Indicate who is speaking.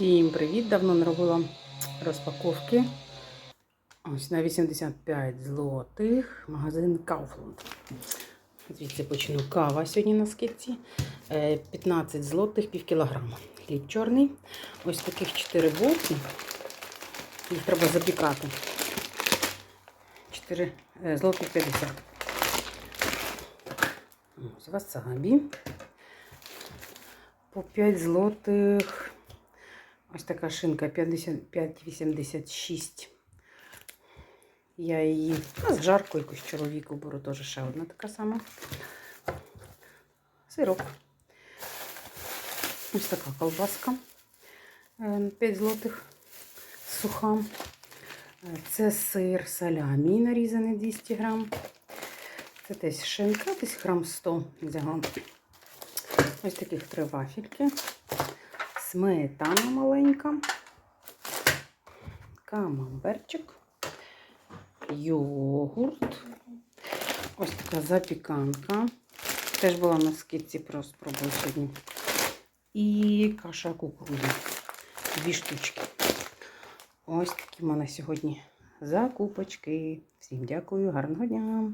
Speaker 1: Всім привіт! Давно не робила розпаковки. Ось на 85 злотих. Магазин Kaufland. Звідси почну кава сьогодні на скидці. Е, 15 злотих, пів кілограма. Хліб чорний. Ось таких 4 булки. Їх треба запікати. 4 е, злотих 50. Ось васабі. По 5 злотих. Ось така шинка 55,86. Я її ну, з жарку якусь чоловіку беру, теж ще одна така сама. Сирок. Ось така колбаска. 5 злотих суха. Е, Це сир салямі нарізаний 200 грам. Це десь шинка, десь грам 100 взяла. Ось таких три вафельки. Сметана маленька. Камамберчик. Йогурт. Ось така запіканка. Теж була на скидці, просто спробую сьогодні. І каша кукурудза. Дві штучки. Ось такі в мене сьогодні закупочки. Всім дякую, гарного дня!